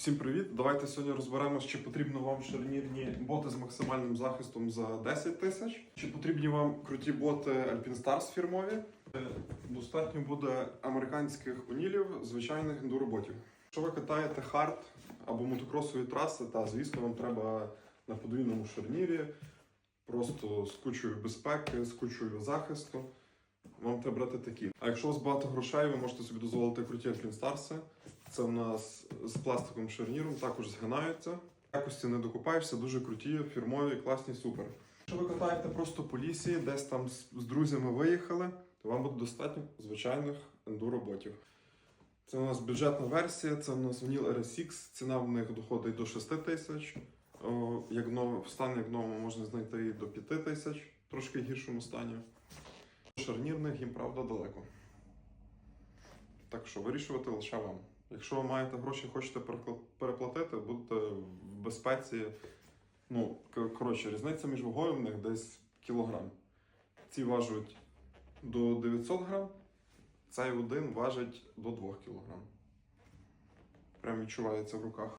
Всім привіт! Давайте сьогодні розберемось, чи потрібно вам шарнірні боти з максимальним захистом за 10 тисяч, чи потрібні вам круті боти Alpine Stars фірмові. Е, Достатньо буде американських унілів, звичайних ендуроботів. Якщо ви катаєте хард або мотокросові траси, та звісно, вам треба на подвійному шарнірі, просто з кучою безпеки, з кучою захисту. Вам треба брати такі. А якщо у вас багато грошей, ви можете собі дозволити круті Alpine Stars. Це в нас з пластиковим шарніром, також згинаються. Якості не докупаєшся, дуже круті, фірмові, класні, супер. Якщо ви катаєте просто по лісі, десь там з, друзями виїхали, то вам буде достатньо звичайних ендуроботів. Це у нас бюджетна версія, це у нас Vinyl RSX, ціна в них доходить до 6 тисяч. Як в стані як новому можна знайти і до 5 тисяч, трошки гіршому стані. Шарнірних їм, правда, далеко. Так що вирішувати лише вам. Якщо ви маєте гроші, хочете переплатити, будете в безпеці. Ну, коротше, різниця між вагою в них десь кілограм. Ці важать до 900 грам, цей один важить до 2 кілограм. Прям відчувається в руках.